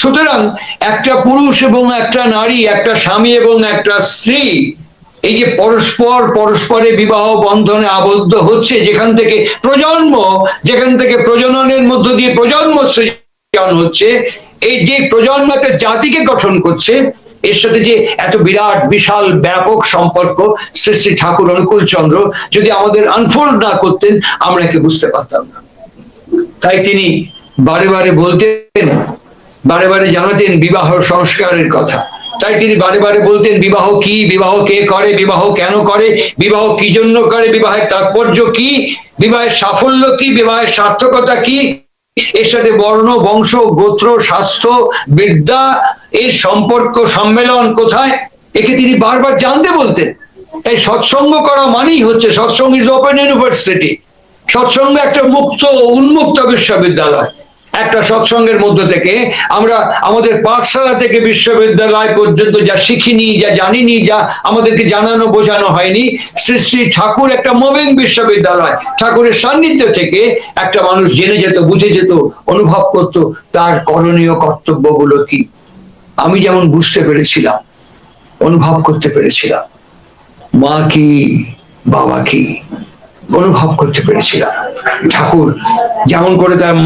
সুতরাং একটা পুরুষ এবং একটা নারী, একটা স্বামী এবং একটা স্ত্রী, এই যে পরস্পর পরস্পরে বিবাহ বন্ধনে আবদ্ধ হচ্ছে, যেখান থেকে প্রজন্ম, যেখান থেকে প্রজননের মধ্য দিয়ে প্রজন্ম সৃজন হচ্ছে, এই যে প্রজন্ম একটা জাতিকে গঠন করছে, এর সাথে যে এত বিরাট, বিশাল, ব্যাপক সম্পর্ক, শ্রী শ্রী ঠাকুর অনুকূল চন্দ্র যদি আমাদের আনফোল্ড না করতেন, আমরা একে বুঝতে পারতাম না। তাই তিনি বারে বারে বলতেন বারে বারে জানাতেন বিবাহ সংস্কারের কথা। তাই তিনি বারে বারে বলতেন, বিবাহ কি, বিবাহ কে করে, বিবাহ কেন করে, বিবাহ কি জন্য করে, বিবাহের তাৎপর্য কি, বিবাহের সাফল্য কি, বিবাহের সার্থকতা কি, এর সাথে বর্ণ, বংশ, গোত্র, স্বাস্থ্য, বিদ্যা, এর সম্পর্ক, সম্মেলন কোথায়? একে তিনি বারবার জানতে বলতেন। তাই সৎসঙ্গ করা মানেই হচ্ছে, সৎসঙ্গ ইজ ওপেন ইউনিভার্সিটি সৎসঙ্গ একটা মুক্ত, উন্মুক্ত বিশ্ববিদ্যালয়। একটা সৎসঙ্গের মধ্য থেকে আমরা আমাদের পাঠশালা থেকে বিশ্ববিদ্যালয় পর্যন্ত যা শিখিনি, যা জানিনি, যা আমাদেরকে জানানো, বোঝানো হয়নি, শ্রী শ্রী ঠাকুর একটা মুভিং বিশ্ববিদ্যালয়। ঠাকুরের সান্নিধ্য থেকে একটা মানুষ জেনে যেত, বুঝে যেত, অনুভব করত, তার করণীয় কর্তব্যগুলো কি? আমি যেমন বুঝতে পেরেছিলাম, অনুভব করতে পেরেছিলাম। মা কি, বাবা কি, অনুভব করতে পেরেছিলাম। ঠাকুর যেমন করে তার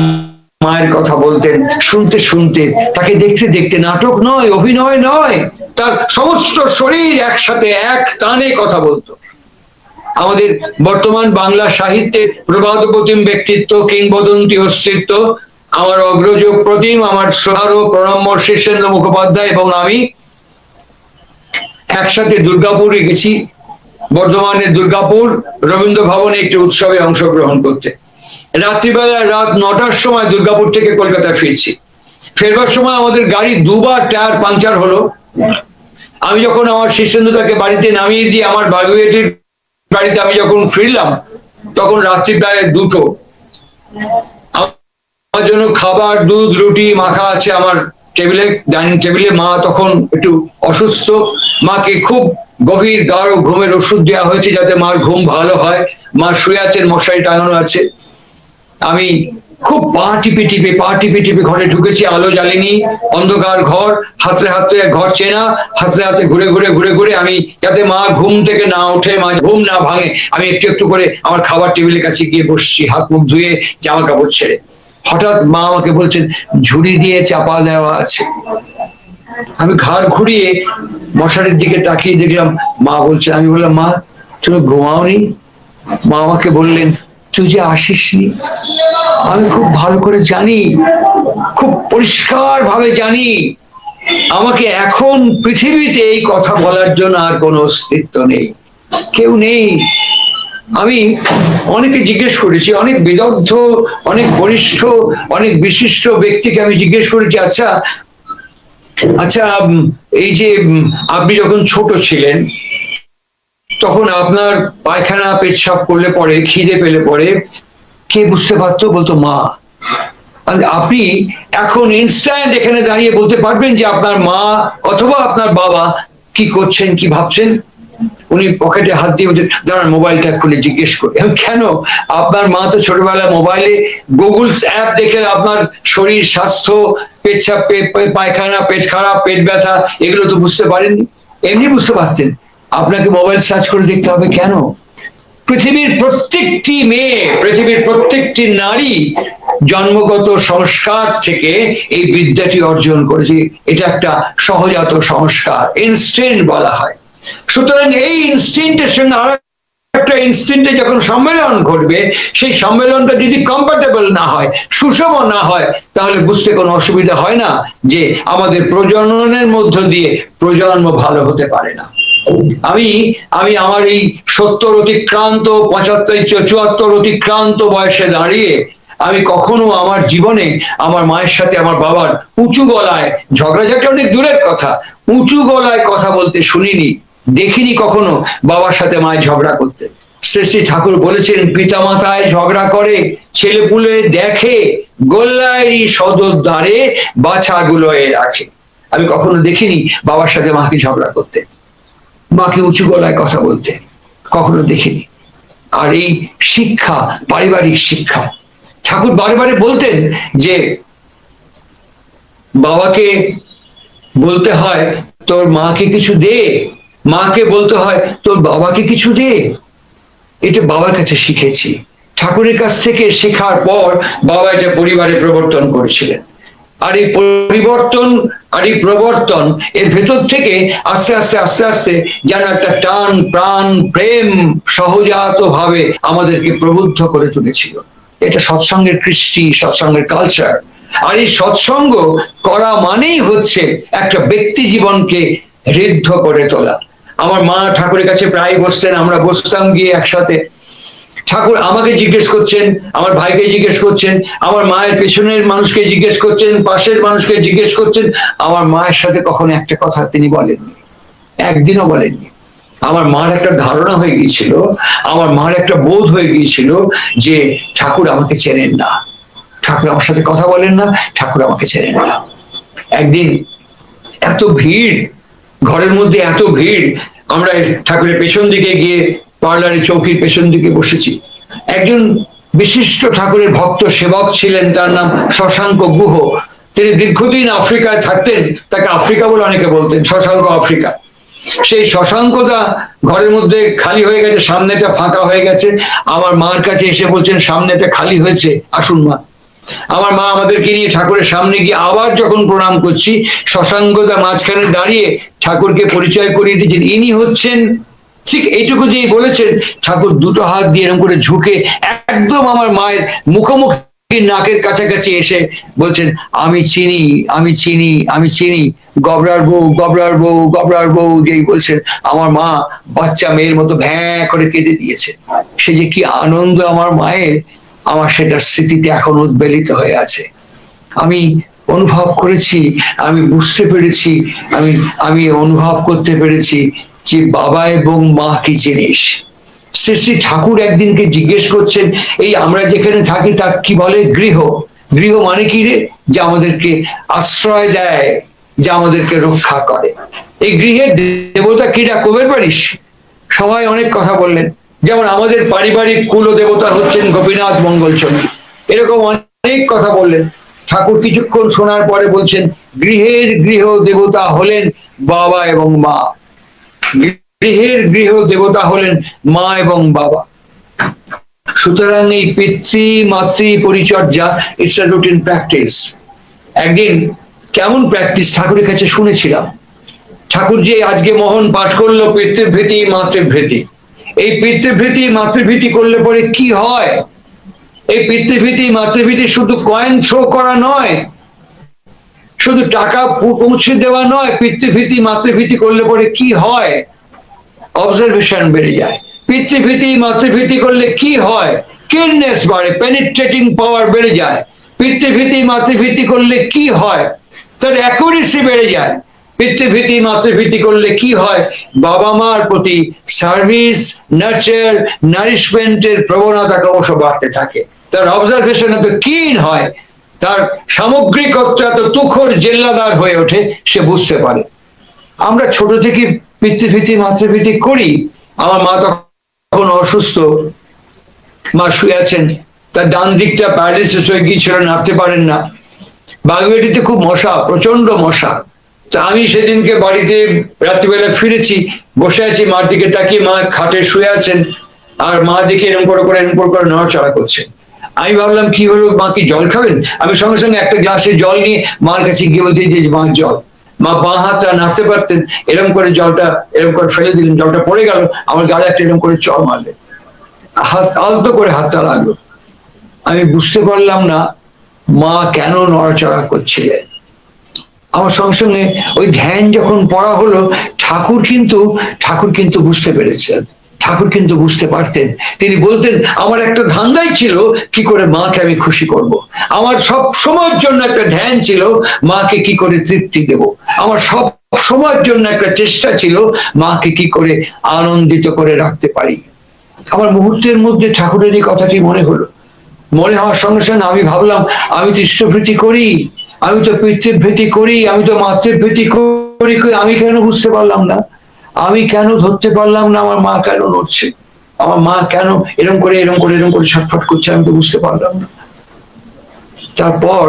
মায়ের কথা বলতেন, শুনতে শুনতে, তাকে দেখতে দেখতে নাটক নয়, অভিনয় নয়, তার সমস্ত শরীর একসাথে এক টানে কথা বলতো। আমাদের বর্তমান বাংলা সাহিত্যের প্রবাদ প্রতিম ব্যক্তিত্ব, কিংবদন্তি অস্তিত্ব, আমার অগ্রজ প্রতিম, আমার সোহার প্রণম্য শীর্ষেন্দ্র মুখোপাধ্যায় এবং আমি একসাথে দুর্গাপুরে গেছি। বর্ধমানের দুর্গাপুর রবীন্দ্র ভবনে একটি উৎসবে অংশগ্রহণ করতে। রাত্রিবেলা রাত নটার সময় দুর্গাপুর থেকে কলকাতা ফিরছি। ফেরবার সময় আমাদের গাড়ি দুবার টায়ার পাংচার হলো। আমি যখন আমার শীর্ষেন্দুদাকে বাড়িতে নামিয়ে দিয়ে আমার বাগুয়েটির বাড়িতে আমি যখন ফিরলাম, তখন রাত্রি প্রায় দুটো। আমার জন্য খাবার, দুধ, রুটি মাখা আছে আমার টেবিলে, ডাইনিং টেবিলে। মা তখন একটু অসুস্থ। মাকে খুব গভীর, গাঢ় ঘুমের ওষুধ দেওয়া হয়েছে যাতে মার ঘুম ভালো হয়। মা শুয়ে আছেন, মশারি টাঙানো আছে। আমি খুব পা টিপে টিপে পা টিপে টিপে ঘরে ঢুকেছি, আলো জ্বালিনি, অন্ধকার ঘর হাতে হাতে ঘর চেনা হাতে হাতে ঘুরে ঘুরে ঘুরে ঘুরে আমি যাতে মা ঘুম থেকে না ওঠে, মা ঘুম না ভাঙে, আমি একটু একটু করে আমার খাবার টেবিলের কাছে গিয়ে বসছি, হাত মুখ ধুয়ে জামা কাপড় ছেড়ে। হঠাৎ মা আমাকে বলছেন, ঝুড়ি দিয়ে চাপা দেওয়া আছে। আমি ঘাড় ঘুরিয়ে মশারির দিকে তাকিয়ে দেখলাম, মা বলছে, আমি বললাম, মা, তুমি ঘুমাওনি? মা আমাকে বললেন তুই যে আসিসনি, আমি খুব ভালো করে জানি, খুব পরিষ্কার ভাবে জানি, আমাকে এখন পৃথিবীতে এই কথা বলার জন্য আর কোনো অস্তিত্ব নেই, কেউ নেই। আমি অনেকে জিজ্ঞেস করেছি, অনেক বিদগ্ধ, অনেক বরিষ্ঠ অনেক বিশিষ্ট ব্যক্তিকে আমি জিজ্ঞেস করেছি আচ্ছা আচ্ছা এই যে আপনি যখন ছোট ছিলেন তখন আপনার পায়খানা পেচ্ছাপ করলে পরে, খিদে পেলে পরে, কে বুঝতে পারতো? বলতো, মা। আপনি এখন ইনস্ট্যান্ট এখানে দাঁড়িয়ে বলতে পারবেন যে আপনার মা অথবা আপনার বাবা কি করছেন, কি ভাবছেন? উনি পকেটে হাত দিয়ে দাঁড়ান, মোবাইলটা খুলে জিজ্ঞেস করি। কেন? আপনার মা তো ছোটবেলায় মোবাইলে গুগলস অ্যাপ দেখে আপনার শরীর, স্বাস্থ্য পেচ্ছাপ পায়খানা, পেট খারাপ, পেট ব্যথা, এগুলো তো বুঝতে পারেননি। এমনি বুঝতে পারতেন। আপনাকে মোবাইল সার্চ করে দেখতে হবে কেন? পৃথিবীর প্রত্যেকটি মেয়ে, পৃথিবীর প্রত্যেকটি নারী জন্মগত সংস্কার থেকে এই বিদ্যাটি অর্জন করেছে। এটা একটা সহজাত সংস্কার ইনস্টেন্ট বলা হয়। সুতরাং এই ইনস্টিংটের সঙ্গে আর একটা ইনস্টিংটে যখন সম্মেলন ঘটবে, সেই সম্মেলনটা যদি কম্পার্টেবল না হয়, সুষম না হয়, তাহলে বুঝতে কোনো অসুবিধা হয় না যে আমাদের প্রজননের মধ্য দিয়ে প্রজন্ম ভালো হতে পারে না। আমি আমি আমার এই সত্তর অতিক্রান্ত, পঁচাত্তর, চুয়াত্তর অতিক্রান্ত বয়সে দাঁড়িয়ে আমি কখনো আমার জীবনে আমার মায়ের সাথে আমার বাবার উঁচু গলায় ঝগড়াঝাটি অনেক দূরের কথা, উঁচু গলায় কথা বলতে শুনিনি, দেখিনি কখনো বাবার সাথে মায়ের ঝগড়া করতে। শ্রী শ্রী ঠাকুর বলেছেন পিতা মাতায় ঝগড়া করে ছেলে পুলে দেখে, গোল্লায় সদর দ্বারে বাছাগুলো এ রাখে। আমি কখনো দেখিনি বাবার সাথে মাকে ঝগড়া করতে। মাকে উঁচু গলায় কথা বলতে। কখনো দেখিনি। আর এই শিক্ষা, পারিবারিক শিক্ষা। ঠাকুর বারে বারে বলতেন যে, বাবাকে বলতে হয়, তোর মাকে কিছু দে। মাকে বলতে হয়, তোর বাবাকে কিছু দে। এটা বাবার কাছে শিখেছি। ঠাকুরের কাছ থেকে শেখার পর বাবা এটা পরিবারে প্রবর্তন করেছিলেন। আর এই পরিবর্তন আর এই প্রবর্তন এর ভেতর থেকে আস্তে আস্তে আস্তে আস্তে যেন একটা টান, প্রাণ, প্রেম সহজাত ভাবে আমাদেরকে প্রবুদ্ধ করে তুলেছিল। এটা সৎসঙ্গের কৃষ্টি, সৎসঙ্গের কালচার আর এই সৎসঙ্গ করা মানেই হচ্ছে একটা ব্যক্তি জীবনকে ঋদ্ধ করে তোলা। আমার মা ঠাকুরের কাছে প্রায় বসতেন, আমরা বসতাম গিয়ে একসাথে। ঠাকুর আমাকে জিজ্ঞেস করছেন, আমার ভাইকে জিজ্ঞেস করছেন, আমার মায়ের পেছনের মানুষকে জিজ্ঞেস করছেন, পাশের মানুষকে জিজ্ঞেস করছেন। আমার মায়ের সাথে কখনো একটা কথা তিনি বলেননি, একদিনও বলেননি। আমার মার একটা ধারণা হয়ে গিয়েছিল, আমার মার একটা বোধ হয়ে গিয়েছিল যে ঠাকুর আমাকে চেনেন না। ঠাকুর আমার সাথে কথা বলেন না, ঠাকুর আমাকে চেনেন না। একদিন এত ভিড়, ঘরের মধ্যে এত ভিড়, আমরা ঠাকুরের পেছন দিকে গিয়ে পার্লারে চৌকির পেছন দিকে বসেছি। একজন বিশিষ্ট ঠাকুরের ভক্ত সেবক ছিলেন, তার নাম শশাঙ্ক গুহ। তিনি দীর্ঘদিন আফ্রিকায় থাকতেন, তাকে আফ্রিকা বলে অনেকে বলতেন, শশাঙ্ক আফ্রিকা। সেই শশাঙ্কটা ঘরের মধ্যে খালি হয়ে গেছে, সামনেটা ফাঁকা হয়ে গেছে। আমার মার কাছে এসে বলছেন, সামনেটা খালি হয়েছে, আসুন মা। আমার মা আমাদেরকে নিয়ে ঠাকুরের সামনে গিয়ে আবার যখন প্রণাম করছি, শশাঙ্কদা মাঝখানে দাঁড়িয়ে ঠাকুরকে পরিচয় করিয়ে দিয়েছেন। ইনি হচ্ছেন ঠিক এইটুকু যে বলেছেন, ঠাকুর দুটো হাত দিয়ে এরকম করে ঝুঁকে একদম আমার মায়ের মুখোমুখি নাকের কাছাকাছি এসে বলছেন, আমি চিনি আমি চিনি আমি চিনি, গবরার বউ গবরার বউ গবরার বউ, যেই বলছেন, আমার মা বাচ্চা মেয়ের মতো ভ্যাঁ করে কেঁদে দিয়েছে। সে যে কি আনন্দ আমার মায়ের, আমার সেটা স্মৃতিতে এখন উদ্বেলিত হয়ে আছে। আমি অনুভব করেছি, আমি বুঝতে পেরেছি, আমি আমি অনুভব করতে পেরেছি যে বাবা এবং মা কি জিনিস? শ্রী শ্রী ঠাকুর একদিনকে জিজ্ঞেস করছেন, এই আমরা যেখানে থাকি তা কি বলে? গৃহ। গৃহ মানে কি রে? যে আমাদেরকে আশ্রয় দেয়, যে আমাদেরকে রক্ষা করে। এই গৃহের দেবতা কিরা কবের পারিস? সবাই অনেক কথা বললেন। যেমন আমাদের পারিবারিক কুল দেবতা হচ্ছেন গোপীনাথ মঙ্গলচন্দ্র। এরকম অনেক কথা বললেন। ঠাকুর কিছুক্ষণ শোনার পরে বলছেন, গৃহের গৃহ দেবতা হলেন বাবা এবং মা। গৃহের গৃহ দেবতা হলেন মা এবং বাবা। সুতরাং এই পিতৃ, মাতৃ পরিচর্যা ইটস আ রুটিন প্র্যাকটিস একদিন কেমন প্র্যাকটিস ঠাকুরের কাছে শুনেছিলাম। ঠাকুর যে আজকে মোহন পাঠ করল পিতৃভীতি, মাতৃভীতি। এই পিতৃভীতি, মাতৃভীতি করলে পরে কি হয়? এই পিতৃভীতি, মাতৃভীতি শুধু কয়েন থ্রো করা নয় শুধু টাকা পৌঁছে দেওয়া নয়, পিতৃভীতি, মাতৃভীতি করলে পরে কি হয়? অবজারভেশন বেড়ে যায়। পিতৃভীতি, মাতৃভীতি করলে কি হয়? কিরনেস বাড়ে পেনিট্রেটিং পাওয়ার বেড়ে যায়। পিতৃভীতি, মাতৃভীতি করলে কি হয়? তার অ্যাকুরেসি বেড়ে যায়। পিতৃভীতি, মাতৃভীতি করলে কি হয়? বাবা মার প্রতি সার্ভিস নার্চার নারিশমেন্টের প্রবণতা ক্রমশ বাড়তে থাকে। তার অবজারভেশন এত কিন হয়। তার সামগ্রিকত্ব এত তুখর জেল্লাদার হয়ে ওঠে, সে বুঝতে পারে। আমরা ছোট থেকে পিতৃভীতি মাতৃভীতি করি, আমার মা তখন অসুস্থ, মা শুয়ে আছেন, তার ডান দিকটা প্যারালিসিস হয়ে গিয়েছিল, নাড়তে পারেন না। বাগুয়াটিতে খুব মশা প্রচণ্ড মশা। তো আমি সেদিনকে বাড়িতে রাত্রিবেলা ফিরেছি, বসে আছি, মার দিকে তাকিয়ে মা খাটে শুয়ে আছেন, আর মা দিকে এরকম করে করে এরকম করে করে নড়াচড়া করছে। আমি ভাবলাম, কি হলো? মা কি জল খাবেন? আমি সঙ্গে সঙ্গে একটা গ্লাসে জল নিয়ে মার কাছে গিয়ে বলতে যে মা, জল। মা বাঁ হাতটা নাড়তে পারতেন। এরম করে জলটা, এরম করে ফেলে দিলেন, জলটা পড়ে গেল। আমার গালে একটা এরম করে চর মারলেন হাত, আলতো করে হাতটা লাগল। আমি বুঝতে পারলাম না, মা কেন নড়াচড়া করছিলেন? আমার সঙ্গে সঙ্গে ওই ধ্যান যখন পড়া হলো, ঠাকুর কিন্তু ঠাকুর কিন্তু বুঝতে পেরেছেন। ঠাকুর কিন্তু বুঝতে পারতেন। তিনি বলতেন, আমার একটা ধান্দাই ছিল, কি করে মাকে আমি খুশি করব। আমার সব সময়ের জন্য একটা ধ্যান ছিল, মাকে কি করে তৃপ্তি দেব? আমার সব সময়ের জন্য একটা চেষ্টা ছিল, মাকে কি করে আনন্দিত করে রাখতে পারি? আমার মুহূর্তের মধ্যে ঠাকুরের এই কথাটি মনে হলো। মনে হওয়ার সঙ্গে সঙ্গে আমি ভাবলাম, আমি তো ইষ্টভৃতি করি, আমি তো পিতৃভীতি করি, আমি তো মাতৃভীতি করি আমি কেন বুঝতে পারলাম না? আমি কেন ধরতে পারলাম না? আমার মা কেন নড়ছে? আমার মা কেন এরম করে এরম করে এরম করে ছটফট করছে? আমি তো বুঝতে পারলাম না। তারপর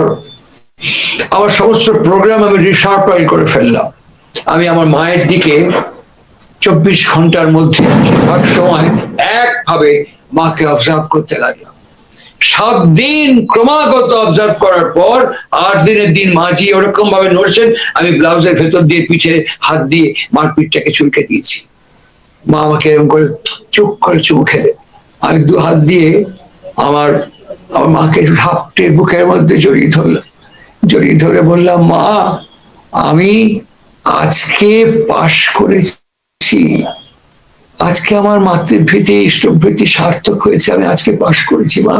আমার সমস্ত প্রোগ্রাম আমি রিসার্পাইল করে ফেললাম। আমি আমার মায়ের দিকে চব্বিশ ঘণ্টার মধ্যে সময় একভাবে মাকে অবজার্ভ করতে লাগলাম। সাত দিন ক্রমাগত অবজার্ভ করার পর আট দিনের দিন মাঝি ওরকম ভাবে নড়ছেন, আমি ব্লাউজের ভেতর দিয়ে পিঠে হাত দিয়ে মার পিঠটাকে চুলকে দিয়েছি। মা আমাকে এরকম করে চুপ করে চুমু খেলে। আমি দু হাত দিয়ে আমার আমার মাকে ঝাপটে বুকের মধ্যে জড়িয়ে ধরলাম। জড়িয়ে ধরে বললাম, মা, আমি আজকে পাশ করেছি। আজকে আমার মাতৃভীতি ইষ্টভীতি সার্থক হয়েছে। আমি আজকে পাশ করেছি, মা।